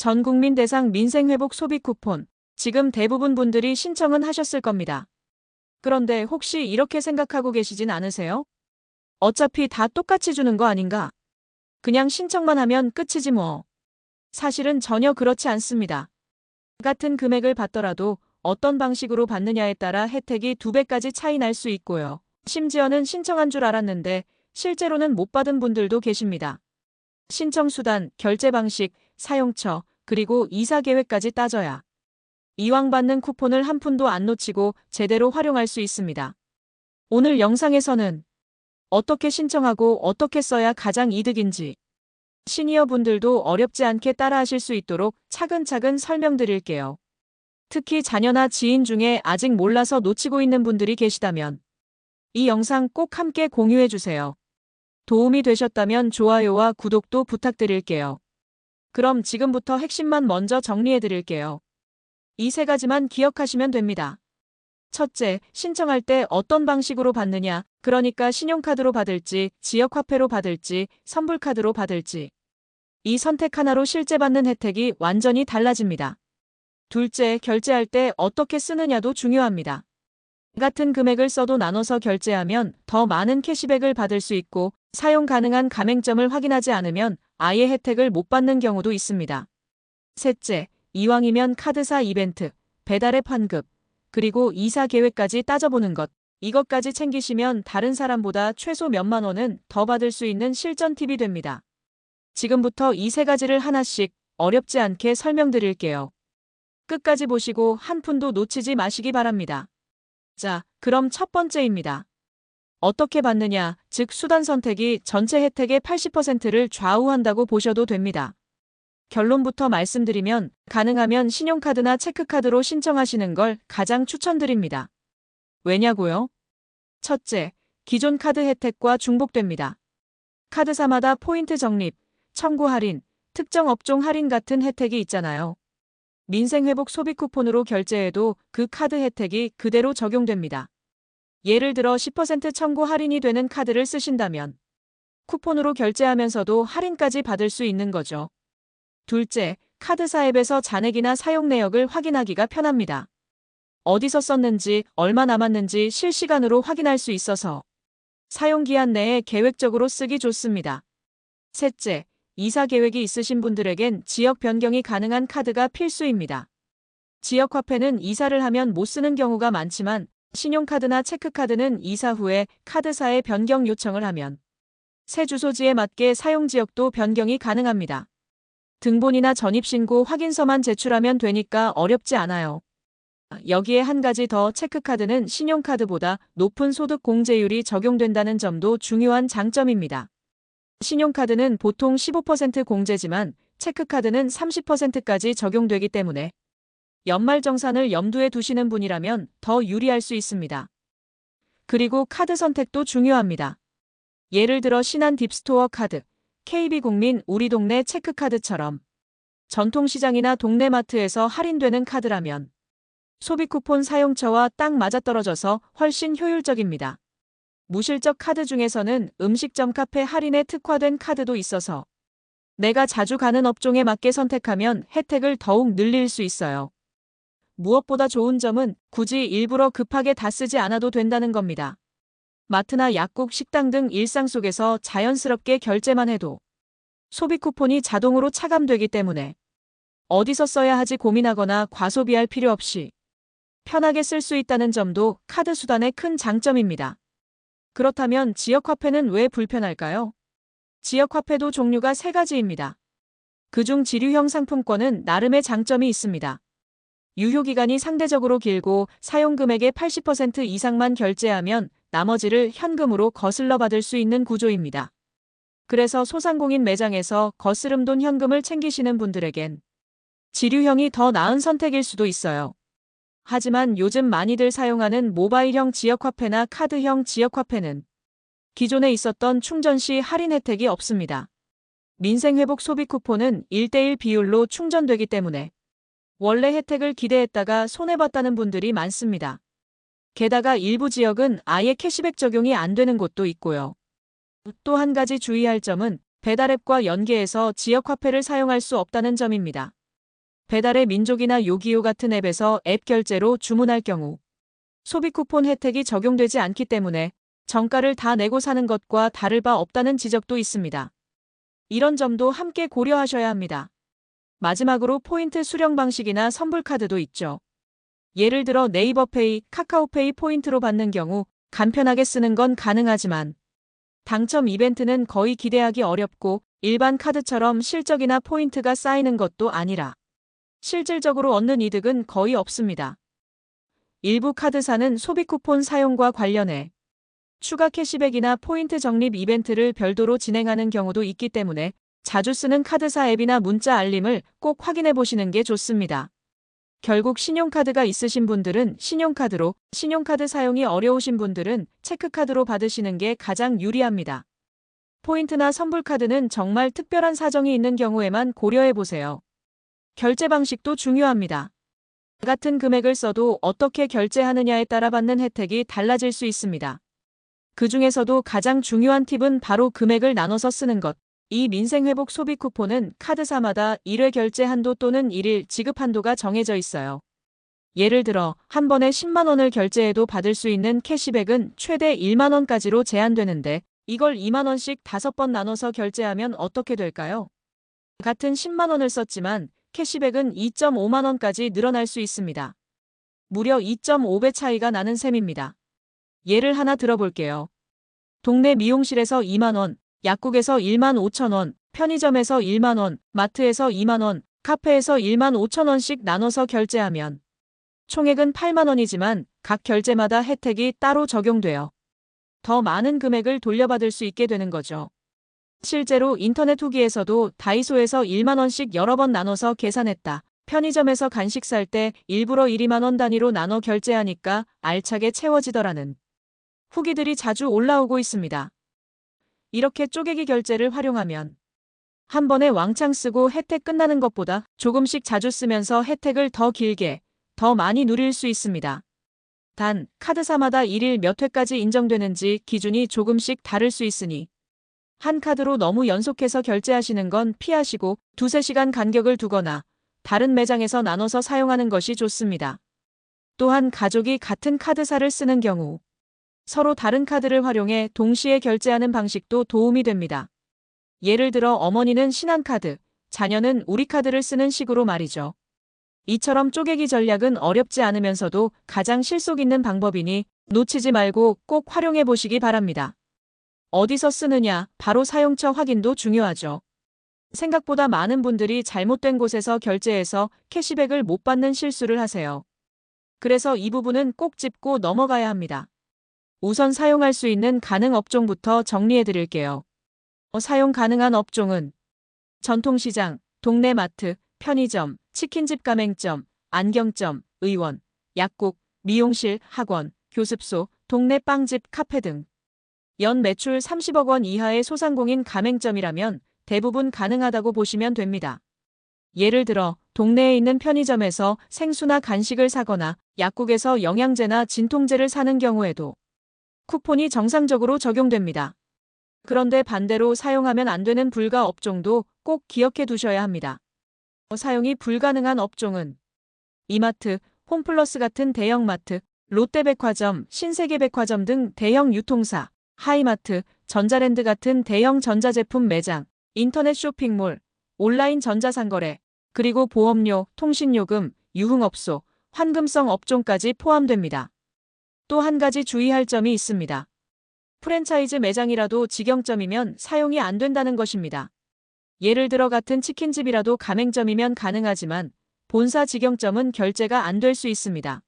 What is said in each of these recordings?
전 국민 대상 민생회복 소비 쿠폰. 지금 대부분 분들이 신청은 하셨을 겁니다. 그런데 혹시 이렇게 생각하고 계시진 않으세요? 어차피 다 똑같이 주는 거 아닌가? 그냥 신청만 하면 끝이지 뭐. 사실은 전혀 그렇지 않습니다. 같은 금액을 받더라도 어떤 방식으로 받느냐에 따라 혜택이 두 배까지 차이 날 수 있고요. 심지어는 신청한 줄 알았는데 실제로는 못 받은 분들도 계십니다. 신청 수단, 결제 방식, 사용처, 그리고 이사 계획까지 따져야 이왕 받는 쿠폰을 한 푼도 안 놓치고 제대로 활용할 수 있습니다. 오늘 영상에서는 어떻게 신청하고 어떻게 써야 가장 이득인지 시니어 분들도 어렵지 않게 따라하실 수 있도록 차근차근 설명드릴게요. 특히 자녀나 지인 중에 아직 몰라서 놓치고 있는 분들이 계시다면 이 영상 꼭 함께 공유해 주세요. 도움이 되셨다면 좋아요와 구독도 부탁드릴게요. 그럼 지금부터 핵심만 먼저 정리해 드릴게요. 이 세 가지만 기억하시면 됩니다. 첫째, 신청할 때 어떤 방식으로 받느냐, 그러니까 신용카드로 받을지, 지역화폐로 받을지, 선불카드로 받을지. 이 선택 하나로 실제 받는 혜택이 완전히 달라집니다. 둘째, 결제할 때 어떻게 쓰느냐도 중요합니다. 같은 금액을 써도 나눠서 결제하면 더 많은 캐시백을 받을 수 있고 사용 가능한 가맹점을 확인하지 않으면 아예 혜택을 못 받는 경우도 있습니다. 셋째, 이왕이면 카드사 이벤트, 배달앱 환급, 그리고 이사 계획까지 따져보는 것. 이것까지 챙기시면 다른 사람보다 최소 몇만 원은 더 받을 수 있는 실전 팁이 됩니다. 지금부터 이 세 가지를 하나씩 어렵지 않게 설명드릴게요. 끝까지 보시고 한 푼도 놓치지 마시기 바랍니다. 자, 그럼 첫 번째입니다. 어떻게 받느냐, 즉 수단 선택이 전체 혜택의 80%를 좌우한다고 보셔도 됩니다. 결론부터 말씀드리면 가능하면 신용카드나 체크카드로 신청하시는 걸 가장 추천드립니다. 왜냐고요? 첫째, 기존 카드 혜택과 중복됩니다. 카드사마다 포인트 적립, 청구 할인, 특정 업종 할인 같은 혜택이 있잖아요. 민생회복 소비 쿠폰으로 결제해도 그 카드 혜택이 그대로 적용됩니다. 예를 들어 10% 청구 할인이 되는 카드를 쓰신다면 쿠폰으로 결제하면서도 할인까지 받을 수 있는 거죠. 둘째, 카드사 앱에서 잔액이나 사용 내역을 확인하기가 편합니다. 어디서 썼는지, 얼마 남았는지 실시간으로 확인할 수 있어서 사용 기한 내에 계획적으로 쓰기 좋습니다. 셋째, 이사 계획이 있으신 분들에겐 지역 변경이 가능한 카드가 필수입니다. 지역 화폐는 이사를 하면 못 쓰는 경우가 많지만 신용카드나 체크카드는 이사 후에 카드사에 변경 요청을 하면 새 주소지에 맞게 사용 지역도 변경이 가능합니다. 등본이나 전입신고 확인서만 제출하면 되니까 어렵지 않아요. 여기에 한 가지 더 체크카드는 신용카드보다 높은 소득 공제율이 적용된다는 점도 중요한 장점입니다. 신용카드는 보통 15% 공제지만 체크카드는 30%까지 적용되기 때문에 연말정산을 염두에 두시는 분이라면 더 유리할 수 있습니다. 그리고 카드 선택도 중요합니다. 예를 들어 신한 딥스토어 카드, KB국민 우리 동네 체크카드처럼 전통시장이나 동네 마트에서 할인되는 카드라면 소비 쿠폰 사용처와 딱 맞아떨어져서 훨씬 효율적입니다. 무실적 카드 중에서는 음식점 카페 할인에 특화된 카드도 있어서 내가 자주 가는 업종에 맞게 선택하면 혜택을 더욱 늘릴 수 있어요. 무엇보다 좋은 점은 굳이 일부러 급하게 다 쓰지 않아도 된다는 겁니다. 마트나 약국, 식당 등 일상 속에서 자연스럽게 결제만 해도 소비 쿠폰이 자동으로 차감되기 때문에 어디서 써야 하지 고민하거나 과소비할 필요 없이 편하게 쓸 수 있다는 점도 카드 수단의 큰 장점입니다. 그렇다면 지역화폐는 왜 불편할까요? 지역화폐도 종류가 세 가지입니다. 그중 지류형 상품권은 나름의 장점이 있습니다. 유효기간이 상대적으로 길고 사용금액의 80% 이상만 결제하면 나머지를 현금으로 거슬러 받을 수 있는 구조입니다. 그래서 소상공인 매장에서 거스름 돈 현금을 챙기시는 분들에겐 지류형이 더 나은 선택일 수도 있어요. 하지만 요즘 많이들 사용하는 모바일형 지역화폐나 카드형 지역화폐는 기존에 있었던 충전 시 할인 혜택이 없습니다. 민생회복 소비 쿠폰은 1대1 비율로 충전되기 때문에 원래 혜택을 기대했다가 손해봤다는 분들이 많습니다. 게다가 일부 지역은 아예 캐시백 적용이 안 되는 곳도 있고요. 또 한 가지 주의할 점은 배달앱과 연계해서 지역 화폐를 사용할 수 없다는 점입니다. 배달의 민족이나 요기요 같은 앱에서 앱 결제로 주문할 경우 소비 쿠폰 혜택이 적용되지 않기 때문에 정가를 다 내고 사는 것과 다를 바 없다는 지적도 있습니다. 이런 점도 함께 고려하셔야 합니다. 마지막으로 포인트 수령 방식이나 선불카드도 있죠. 예를 들어 네이버페이, 카카오페이 포인트로 받는 경우 간편하게 쓰는 건 가능하지만 당첨 이벤트는 거의 기대하기 어렵고 일반 카드처럼 실적이나 포인트가 쌓이는 것도 아니라 실질적으로 얻는 이득은 거의 없습니다. 일부 카드사는 소비 쿠폰 사용과 관련해 추가 캐시백이나 포인트 적립 이벤트를 별도로 진행하는 경우도 있기 때문에 자주 쓰는 카드사 앱이나 문자 알림을 꼭 확인해 보시는 게 좋습니다. 결국 신용카드가 있으신 분들은 신용카드로, 신용카드 사용이 어려우신 분들은 체크카드로 받으시는 게 가장 유리합니다. 포인트나 선불카드는 정말 특별한 사정이 있는 경우에만 고려해 보세요. 결제 방식도 중요합니다. 같은 금액을 써도 어떻게 결제하느냐에 따라 받는 혜택이 달라질 수 있습니다. 그 중에서도 가장 중요한 팁은 바로 금액을 나눠서 쓰는 것. 이 민생회복 소비 쿠폰은 카드사마다 1회 결제 한도 또는 1일 지급 한도가 정해져 있어요. 예를 들어 한 번에 10만 원을 결제해도 받을 수 있는 캐시백은 최대 1만 원까지로 제한되는데 이걸 2만 원씩 5번 나눠서 결제하면 어떻게 될까요? 같은 10만 원을 썼지만 캐시백은 2.5만 원까지 늘어날 수 있습니다. 무려 2.5배 차이가 나는 셈입니다. 예를 하나 들어볼게요. 동네 미용실에서 2만 원, 약국에서 1만 5천 원, 편의점에서 1만 원, 마트에서 2만 원, 카페에서 1만 5천 원씩 나눠서 결제하면 총액은 8만 원이지만 각 결제마다 혜택이 따로 적용돼요. 더 많은 금액을 돌려받을 수 있게 되는 거죠. 실제로 인터넷 후기에서도 다이소에서 1만 원씩 여러 번 나눠서 계산했다. 편의점에서 간식 살 때 일부러 1, 2만 원 단위로 나눠 결제하니까 알차게 채워지더라는 후기들이 자주 올라오고 있습니다. 이렇게 쪼개기 결제를 활용하면 한 번에 왕창 쓰고 혜택 끝나는 것보다 조금씩 자주 쓰면서 혜택을 더 길게, 더 많이 누릴 수 있습니다. 단, 카드사마다 1일 몇 회까지 인정되는지 기준이 조금씩 다를 수 있으니 한 카드로 너무 연속해서 결제하시는 건 피하시고 두세 시간 간격을 두거나 다른 매장에서 나눠서 사용하는 것이 좋습니다. 또한 가족이 같은 카드사를 쓰는 경우 서로 다른 카드를 활용해 동시에 결제하는 방식도 도움이 됩니다. 예를 들어 어머니는 신한카드, 자녀는 우리카드를 쓰는 식으로 말이죠. 이처럼 쪼개기 전략은 어렵지 않으면서도 가장 실속 있는 방법이니 놓치지 말고 꼭 활용해 보시기 바랍니다. 어디서 쓰느냐, 바로 사용처 확인도 중요하죠. 생각보다 많은 분들이 잘못된 곳에서 결제해서 캐시백을 못 받는 실수를 하세요. 그래서 이 부분은 꼭 짚고 넘어가야 합니다. 우선 사용할 수 있는 가능 업종부터 정리해 드릴게요. 사용 가능한 업종은 전통시장, 동네 마트, 편의점, 치킨집 가맹점, 안경점, 의원, 약국, 미용실, 학원, 교습소, 동네 빵집, 카페 등. 연 매출 30억 원 이하의 소상공인 가맹점이라면 대부분 가능하다고 보시면 됩니다. 예를 들어 동네에 있는 편의점에서 생수나 간식을 사거나 약국에서 영양제나 진통제를 사는 경우에도 쿠폰이 정상적으로 적용됩니다. 그런데 반대로 사용하면 안 되는 불가 업종도 꼭 기억해 두셔야 합니다. 사용이 불가능한 업종은 이마트, 홈플러스 같은 대형마트, 롯데백화점, 신세계백화점 등 대형 유통사, 하이마트, 전자랜드 같은 대형 전자제품 매장, 인터넷 쇼핑몰, 온라인 전자상거래, 그리고 보험료, 통신요금, 유흥업소, 환금성 업종까지 포함됩니다. 또 한 가지 주의할 점이 있습니다. 프랜차이즈 매장이라도 직영점이면 사용이 안 된다는 것입니다. 예를 들어 같은 치킨집이라도 가맹점이면 가능하지만 본사 직영점은 결제가 안 될 수 있습니다.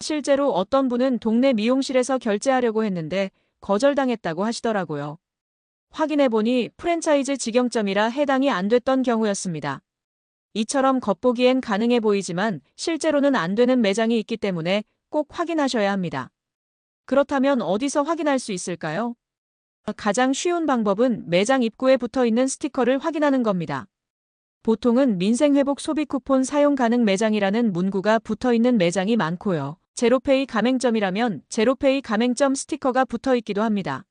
실제로 어떤 분은 동네 미용실에서 결제하려고 했는데 거절당했다고 하시더라고요. 확인해보니 프랜차이즈 직영점이라 해당이 안 됐던 경우였습니다. 이처럼 겉보기엔 가능해 보이지만 실제로는 안 되는 매장이 있기 때문에 꼭 확인하셔야 합니다. 그렇다면 어디서 확인할 수 있을까요? 가장 쉬운 방법은 매장 입구에 붙어 있는 스티커를 확인하는 겁니다. 보통은 민생회복 소비 쿠폰 사용 가능 매장이라는 문구가 붙어 있는 매장이 많고요. 제로페이 가맹점이라면 제로페이 가맹점 스티커가 붙어 있기도 합니다.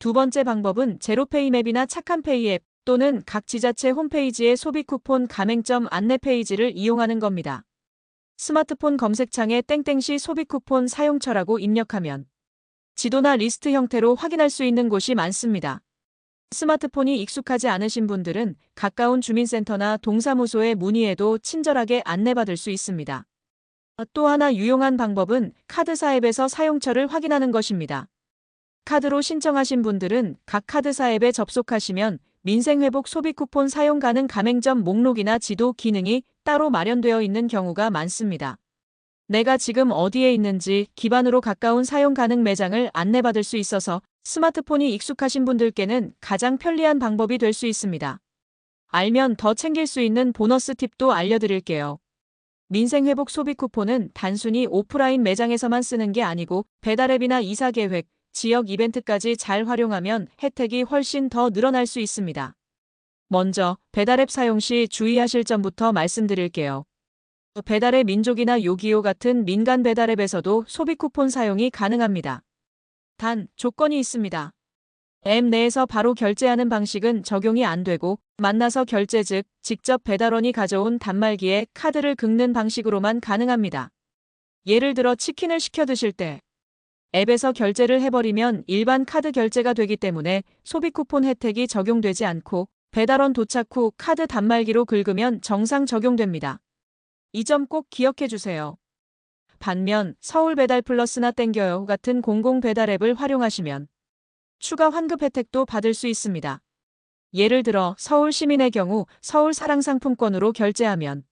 두 번째 방법은 제로페이 맵이나 착한페이 앱, 또는 각 지자체 홈페이지의 소비 쿠폰 가맹점 안내 페이지를 이용하는 겁니다. 스마트폰 검색창에 땡땡시 소비 쿠폰 사용처라고 입력하면 지도나 리스트 형태로 확인할 수 있는 곳이 많습니다. 스마트폰이 익숙하지 않으신 분들은 가까운 주민센터나 동사무소에 문의해도 친절하게 안내받을 수 있습니다. 또 하나 유용한 방법은 카드사 앱에서 사용처를 확인하는 것입니다. 카드로 신청하신 분들은 각 카드사 앱에 접속하시면 민생회복 소비 쿠폰 사용 가능 가맹점 목록이나 지도 기능이 따로 마련되어 있는 경우가 많습니다. 내가 지금 어디에 있는지 기반으로 가까운 사용 가능 매장을 안내받을 수 있어서 스마트폰이 익숙하신 분들께는 가장 편리한 방법이 될 수 있습니다. 알면 더 챙길 수 있는 보너스 팁도 알려드릴게요. 민생회복 소비 쿠폰은 단순히 오프라인 매장에서만 쓰는 게 아니고 배달앱이나 이사 계획, 지역 이벤트까지 잘 활용하면 혜택이 훨씬 더 늘어날 수 있습니다. 먼저 배달앱 사용 시 주의하실 점부터 말씀드릴게요. 배달의 민족이나 요기요 같은 민간 배달앱에서도 소비 쿠폰 사용이 가능합니다. 단, 조건이 있습니다. 앱 내에서 바로 결제하는 방식은 적용이 안 되고 만나서 결제 즉 직접 배달원이 가져온 단말기에 카드를 긁는 방식으로만 가능합니다. 예를 들어 치킨을 시켜 드실 때 앱에서 결제를 해버리면 일반 카드 결제가 되기 때문에 소비 쿠폰 혜택이 적용되지 않고 배달원 도착 후 카드 단말기로 긁으면 정상 적용됩니다. 이 점 꼭 기억해 주세요. 반면 서울 배달 플러스나 땡겨요 같은 공공 배달 앱을 활용하시면 추가 환급 혜택도 받을 수 있습니다. 예를 들어 서울 시민의 경우 서울 사랑 상품권으로 결제하면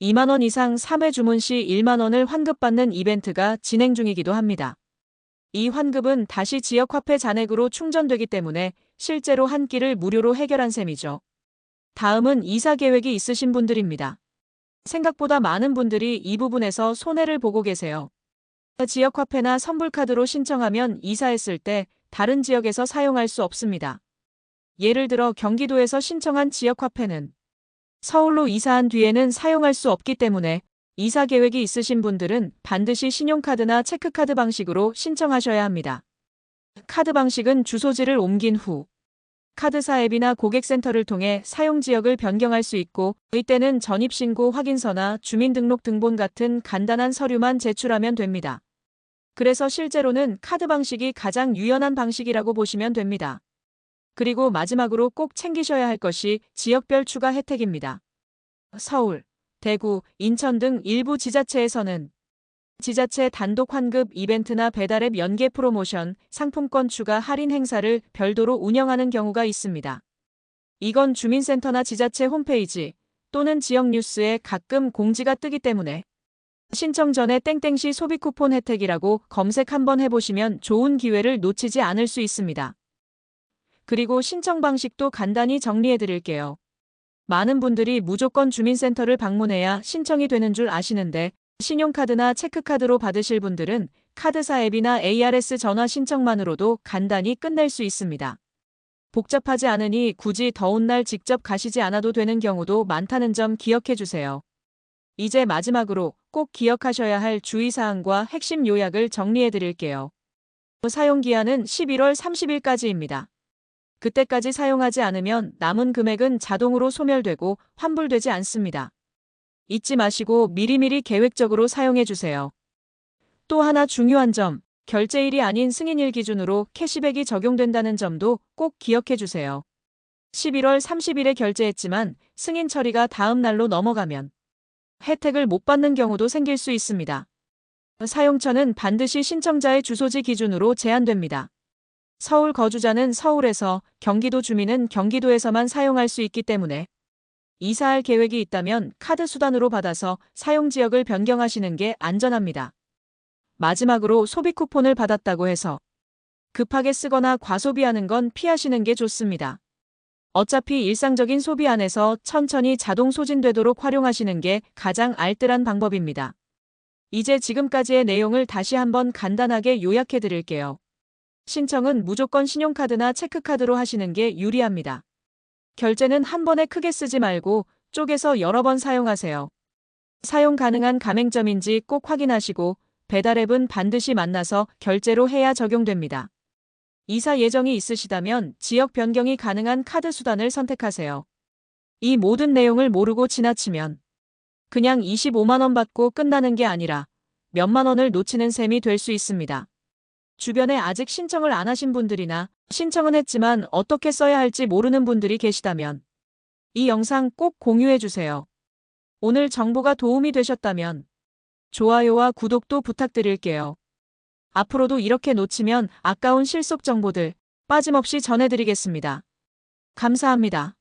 2만원 이상 3회 주문 시 1만원을 환급받는 이벤트가 진행 중이기도 합니다. 이 환급은 다시 지역 화폐 잔액으로 충전되기 때문에 실제로 한 끼를 무료로 해결한 셈이죠. 다음은 이사 계획이 있으신 분들입니다. 생각보다 많은 분들이 이 부분에서 손해를 보고 계세요. 지역 화폐나 선불카드로 신청하면 이사했을 때 다른 지역에서 사용할 수 없습니다. 예를 들어 경기도에서 신청한 지역 화폐는 서울로 이사한 뒤에는 사용할 수 없기 때문에 이사 계획이 있으신 분들은 반드시 신용카드나 체크카드 방식으로 신청하셔야 합니다. 카드 방식은 주소지를 옮긴 후 카드사 앱이나 고객센터를 통해 사용 지역을 변경할 수 있고 이때는 전입신고 확인서나 주민등록 등본 같은 간단한 서류만 제출하면 됩니다. 그래서 실제로는 카드 방식이 가장 유연한 방식이라고 보시면 됩니다. 그리고 마지막으로 꼭 챙기셔야 할 것이 지역별 추가 혜택입니다. 서울, 대구, 인천 등 일부 지자체에서는 지자체 단독 환급 이벤트나 배달앱 연계 프로모션, 상품권 추가 할인 행사를 별도로 운영하는 경우가 있습니다. 이건 주민센터나 지자체 홈페이지 또는 지역 뉴스에 가끔 공지가 뜨기 때문에 신청 전에 땡땡시 소비 쿠폰 혜택이라고 검색 한번 해보시면 좋은 기회를 놓치지 않을 수 있습니다. 그리고 신청 방식도 간단히 정리해 드릴게요. 많은 분들이 무조건 주민센터를 방문해야 신청이 되는 줄 아시는데 신용카드나 체크카드로 받으실 분들은 카드사 앱이나 ARS 전화 신청만으로도 간단히 끝낼 수 있습니다. 복잡하지 않으니 굳이 더운 날 직접 가시지 않아도 되는 경우도 많다는 점 기억해 주세요. 이제 마지막으로 꼭 기억하셔야 할 주의사항과 핵심 요약을 정리해 드릴게요. 사용기한은 11월 30일까지입니다. 그때까지 사용하지 않으면 남은 금액은 자동으로 소멸되고 환불되지 않습니다. 잊지 마시고 미리미리 계획적으로 사용해 주세요. 또 하나 중요한 점, 결제일이 아닌 승인일 기준으로 캐시백이 적용된다는 점도 꼭 기억해 주세요. 11월 30일에 결제했지만 승인 처리가 다음 날로 넘어가면 혜택을 못 받는 경우도 생길 수 있습니다. 사용처는 반드시 신청자의 주소지 기준으로 제한됩니다. 서울 거주자는 서울에서, 경기도 주민은 경기도에서만 사용할 수 있기 때문에 이사할 계획이 있다면 카드 수단으로 받아서 사용 지역을 변경하시는 게 안전합니다. 마지막으로 소비 쿠폰을 받았다고 해서 급하게 쓰거나 과소비하는 건 피하시는 게 좋습니다. 어차피 일상적인 소비 안에서 천천히 자동 소진되도록 활용하시는 게 가장 알뜰한 방법입니다. 이제 지금까지의 내용을 다시 한번 간단하게 요약해 드릴게요. 신청은 무조건 신용카드나 체크카드로 하시는 게 유리합니다. 결제는 한 번에 크게 쓰지 말고 쪼개서 여러 번 사용하세요. 사용 가능한 가맹점인지 꼭 확인하시고 배달앱은 반드시 만나서 결제로 해야 적용됩니다. 이사 예정이 있으시다면 지역 변경이 가능한 카드 수단을 선택하세요. 이 모든 내용을 모르고 지나치면 그냥 25만원 받고 끝나는 게 아니라 몇만 원을 놓치는 셈이 될 수 있습니다. 주변에 아직 신청을 안 하신 분들이나 신청은 했지만 어떻게 써야 할지 모르는 분들이 계시다면 이 영상 꼭 공유해 주세요. 오늘 정보가 도움이 되셨다면 좋아요와 구독도 부탁드릴게요. 앞으로도 이렇게 놓치면 아까운 실속 정보들 빠짐없이 전해드리겠습니다. 감사합니다.